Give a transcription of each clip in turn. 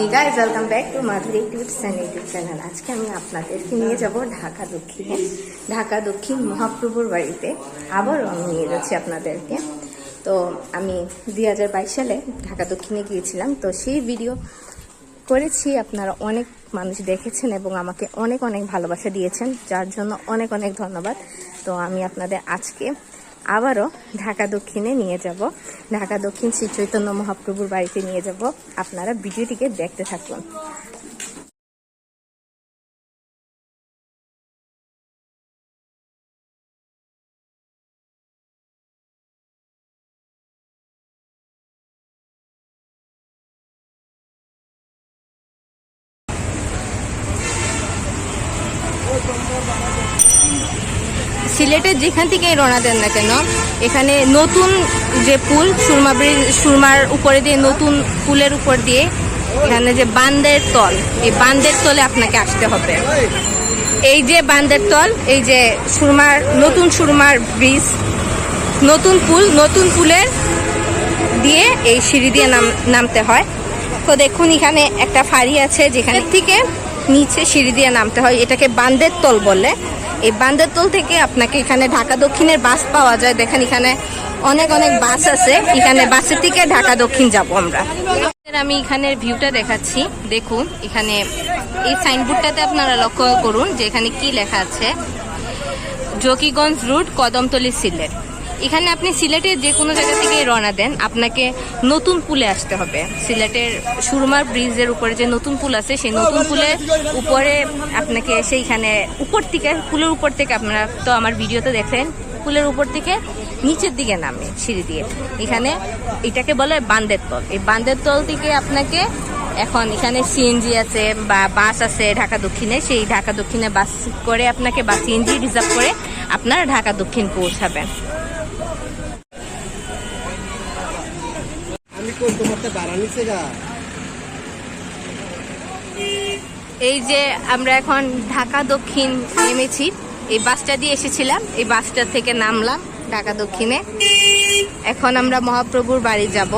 এই guys welcome back to Madhuri tips and YouTube channel আজকে আমি আপনাদেরকে নিয়ে যাব ঢাকা দক্ষিণে। ঢাকা দক্ষিণ মহাপ্রভুর বাড়িতে আবারও আমি নিয়ে যাচ্ছি আপনাদেরকে। তো আমি দুই হাজার বাইশ সালে ঢাকা দক্ষিণে গিয়েছিলাম। তো সেই ভিডিও করেছি। আপনারা অনেক মানুষ দেখেছেন এবং আমাকে অনেক অনেক ভালোবাসা দিয়েছেন, যার জন্য অনেক অনেক ধন্যবাদ। তো আমি আপনাদের আজকে আবারও ঢাকা দক্ষিণে নিয়ে যাব। ঢাকা দক্ষিণ শ্রী চৈতন্য মহাপ্রভুর বাড়িতে নিয়ে যাব। আপনারা ভিডিওটিকে দেখতে থাকুন। সিলেটের যেখান থেকে রওনা দেন না কেন, এখানে নতুন যে পুল, সুরমা ব্রিজ, সুরমার উপরে দিয়ে, নতুন পুলের উপর দিয়ে, এখানে যে বান্দের তল, এই বান্দের তলে আপনাকে আসতে হবে। এই যে বান্দের তল, এই যে সুরমার, নতুন সুরমার ব্রিজ, নতুন পুল, নতুন পুলের দিয়ে এই সিঁড়ি দিয়ে নাম, নামতে হয়। তো দেখুন, এখানে একটা ফাড়ি আছে, যেখানে থেকে নিচে সিঁড়ি দিয়ে নামতে হয়। এটাকে বান্দের তল বলে। এই বান্দরতল থেকে আপনাকে এখানে ঢাকা দক্ষিণের বাস পাওয়া যায়। দেখেন এখানে অনেক অনেক বাস আছে। এখানে বাসের থেকে ঢাকা দক্ষিণ যাব আমরা। আমি এখানের ভিউটা দেখাচ্ছি। দেখুন, এখানে এই সাইনবোর্ডটাতে আপনারা লক্ষ্য করুন যে এখানে কি লেখা আছে। জকিগঞ্জ রুট, কদমতলি সিলেট। এখানে আপনি সিলেটের যে কোনো জায়গা থেকে রওনা দেন, আপনাকে নতুন পুলে আসতে হবে। সিলেটের সুরমার ব্রিজের উপরে যে নতুন পুল আছে, সেই নতুন পুলের উপরে আপনাকে সেইখানে উপর থেকে, পুলের উপর থেকে আপনারা তো আমার ভিডিওতে দেখেন, পুলের উপর থেকে নিচের দিকে নামে সিঁড়ি দিয়ে। এখানে এটাকে বলে বান্দের তল। এই বান্দের তল থেকে আপনাকে এখন এখানে সিএনজি আছে বা বাস আছে ঢাকা দক্ষিণে, সেই ঢাকা দক্ষিণে বাস করে আপনাকে বা সিএনজি রিজার্ভ করে আপনারা ঢাকা দক্ষিণ পৌঁছাবেন আমি কোন তোমারটা দাঁড়ানিছে গা এই যে আমরা এখন ঢাকা দক্ষিণ নেমেছি। এই বাসটা দিয়ে এসেছিলাম, এই বাসটা থেকে নামলাম ঢাকা দক্ষিণে। এখন আমরা মহাপ্রভুর বাড়ি যাব।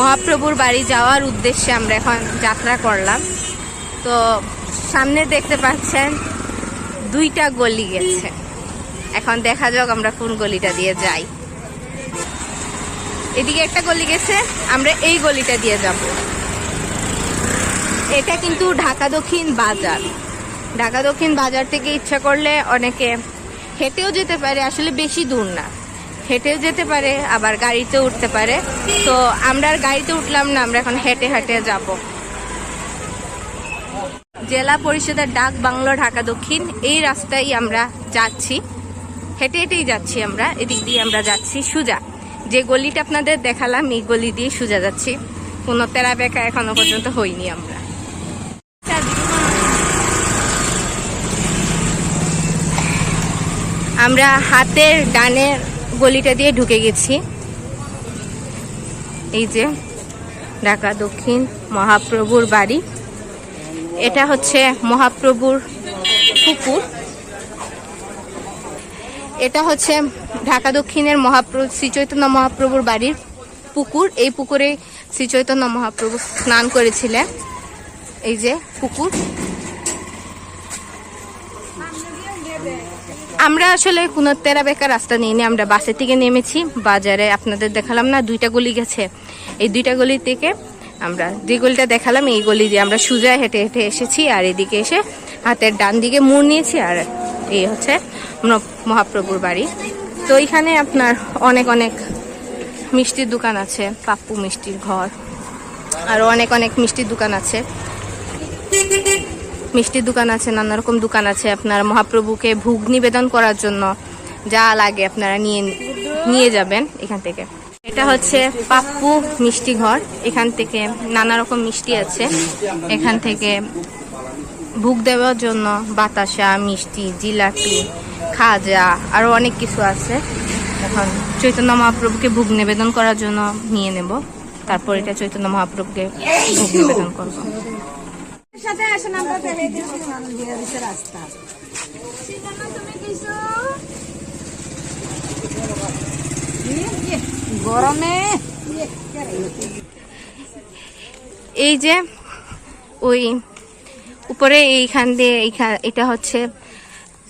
মহাপ্রভুর বাড়ি যাওয়ার উদ্দেশ্যে আমরা এখন যাত্রা করলাম। তো সামনে দেখতে পাচ্ছেন, দুইটা গলি গেছে। এখন দেখা যাক আমরা কোন গলিটা দিয়ে যাই। এদিকে একটা গলি গেছে, আমরা এই গলিটা দিয়ে যাব। এটা কিন্তু ঢাকা দক্ষিণ বাজার। ঢাকা দক্ষিণ বাজার থেকে ইচ্ছা করলে অনেকে হেঁটেও যেতে পারে, আসলে বেশি দূর না। হেঁটেও যেতে পারে, আবার গাড়িতে উঠতে পারে। তো আমরা আর গাড়িতে উঠলাম না, আমরা এখন হেঁটে হেঁটে যাব। জেলা পরিষদের ডাক বাংলো ঢাকা দক্ষিণ, এই রাস্তায় আমরা যাচ্ছি। হেঁটে হেঁটেই যাচ্ছি আমরা, এদিক দিয়ে আমরা যাচ্ছি সুজা। যে গলিটা আপনাদের দেখালাম, এই গলি দিয়ে সুজা যাচ্ছি। কোনো তেরা বেকা এখনও পর্যন্ত হইনি আমরা। আমরা হাতের ডানের গলিটা দিয়ে ঢুকে গেছি। এই যে ঢাকা দক্ষিণ মহাপ্রভুর বাড়ি। এটা হচ্ছে মহাপ্রভুর পুকুর। এটা হচ্ছে ঢাকা দক্ষিণের মহাপ্রভু, শ্রী চৈতন্য মহাপ্রভুর বাড়ির পুকুর। এই পুকুরে শ্রী চৈতন্য মহাপ্রভু স্নান করেছিলেন। এই যে পুকুর। আমরা আসলে কোনো বেকার রাস্তা নিয়ে আমরা বাসের থেকে নেমেছি। বাজারে আপনাদের দেখালাম না, দুইটা গলি গেছে। এই দুইটা গলি থেকে আমরা যে গলিটা দেখালাম, এই গলি দিয়ে আমরা সুজা হেঁটে হেঁটে এসেছি। আর এদিকে এসে হাতের ডান দিকে মুড় নিয়েছি আর এই হচ্ছে মহাপ্রভুর বাড়ি। তো এইখানে আপনার অনেক অনেক মিষ্টির দোকান আছে, পাপ্পু মিষ্টির ঘর আরও অনেক অনেক মিষ্টির দোকান আছে। মিষ্টির দোকান আছে, নানা রকম দোকান আছে আপনার মহাপ্রভুকে ভোগ নিবেদন করার জন্য যা লাগে আপনারা নিয়ে নিয়ে যাবেন এখান থেকে। এটা হচ্ছে পাপ্পু মিষ্টি ঘর, এখান থেকে নানা রকম মিষ্টি আছে। এখান থেকে ভোগ দেওয়ার জন্য বাতাসা মিষ্টি জিলাপি খাজা আরও অনেক কিছু আছে। এখন চৈতন্য মহাপ্রভুকে ভোগ নিবেদন করার জন্য নিয়ে নেব। তারপর এটা চৈতন্য মহাপ্রভুকে ভোগ নিবেদন করব। সাথে আসেন আমরা রাস্তা গরমে। এই যে ওই উপরে এইখান দিয়ে এইখান এটা হচ্ছে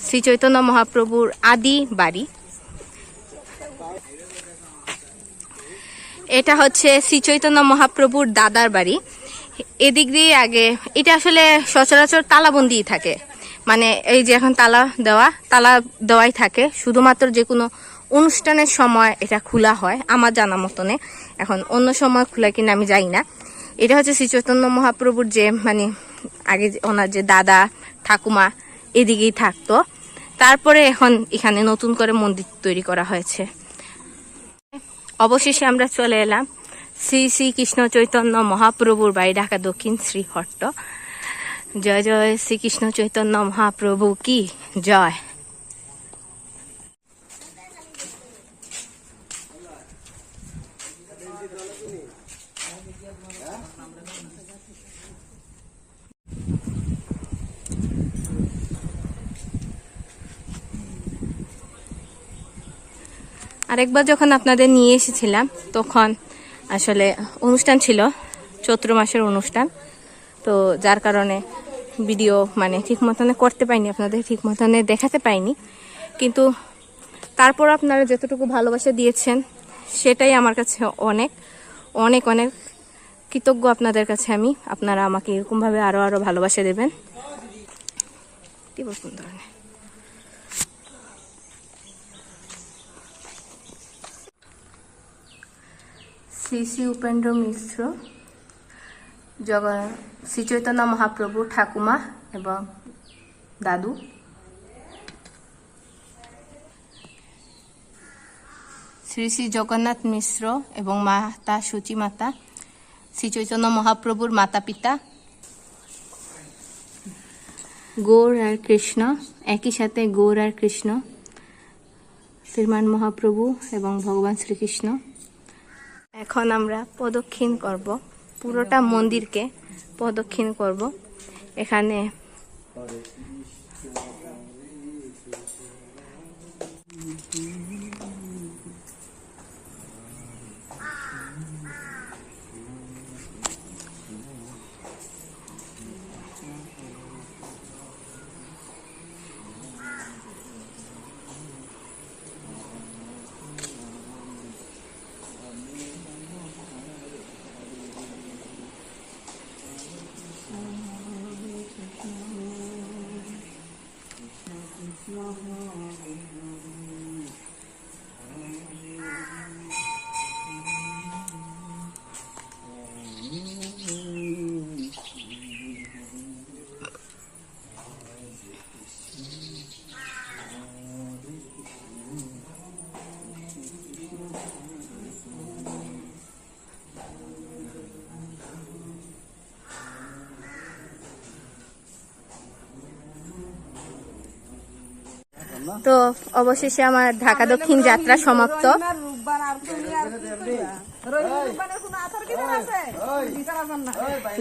শ্রী চৈতন্য মহাপ্রভুর আদি বাড়ি। এটা হচ্ছে শ্রী চৈতন্য মহাপ্রভুর দাদার বাড়ি। এদিক দিয়ে আগে এটা আসলে সচরাচর তালাবন্দি থাকে। মানে এই যে এখন তালা দেওয়া, তালা দেওয়াই থাকে। শুধুমাত্র যে কোনো অনুষ্ঠানের সময় এটা খোলা হয়, আমার জানা মতনে। এখন অন্য সময় খোলা কিনা আমি যাই না। এটা হচ্ছে শ্রী চৈতন্য মহাপ্রভুর যে মানে আগে ওনার যে দাদা, ঠাকুমা এদিকেই থাকতো। তারপরে এখন এখানে নতুন করে মন্দির তৈরি করা হয়েছে। অবশেষে আমরা চলে এলাম শ্রী শ্রী কৃষ্ণ চৈতন্য মহাপ্রভুর বাড়ি ঢাকা দক্ষিণ শ্রীহট্ট। জয় জয় শ্রীকৃষ্ণ চৈতন্য মহাপ্রভু কি? জয়। আরেকবার যখন আপনাদের নিয়ে এসেছিলাম, তখন আসলে অনুষ্ঠান ছিল, চৈত্র মাসের অনুষ্ঠান। তো যার কারণে ভিডিও মানে ঠিক মতনে করতে পাইনি আপনাদের ঠিক মতনে দেখাতে পাইনি কিন্তু তারপর আপনারা যতটুকু ভালোবাসা দিয়েছেন, সেটাই আমার কাছে অনেক অনেক অনেক কৃতজ্ঞ আপনাদের কাছে আমি। আপনারা আমাকে এরকমভাবে আরও আরও ভালোবাসা দেবেন। কি বলুন শ্রী শ্রী উপেন্দ্র মিশ্র জগ শ্রী চৈতন্য মহাপ্রভু ঠাকুমা এবং দাদু। শ্রী শ্রী জগন্নাথ মিশ্র এবং মাতা সূচি মাতা শ্রী চৈতন্য মহাপ্রভুর মাতা পিতা গৌর আর কৃষ্ণ, একই সাথে গৌর আর কৃষ্ণ, শ্রীমান মহাপ্রভু এবং ভগবান শ্রীকৃষ্ণ। এখন আমরা প্রদক্ষিণ করব। পুরোটা মন্দিরকে প্রদক্ষিণ করব। এখানে তো অবশেষে আমার ঢাকা দক্ষিণ যাত্রা সমাপ্ত।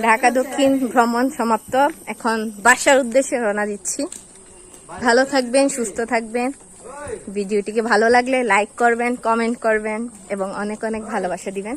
ঢাকা দক্ষিণ ভ্রমণ সমাপ্ত। এখন বাসার উদ্দেশ্যে রওনা দিচ্ছি। ভালো থাকবেন সুস্থ থাকবেন। ভিডিওটিকে ভালো লাগলে লাইক করবেন কমেন্ট করবেন এবং অনেক অনেক ভালোবাসা দিবেন।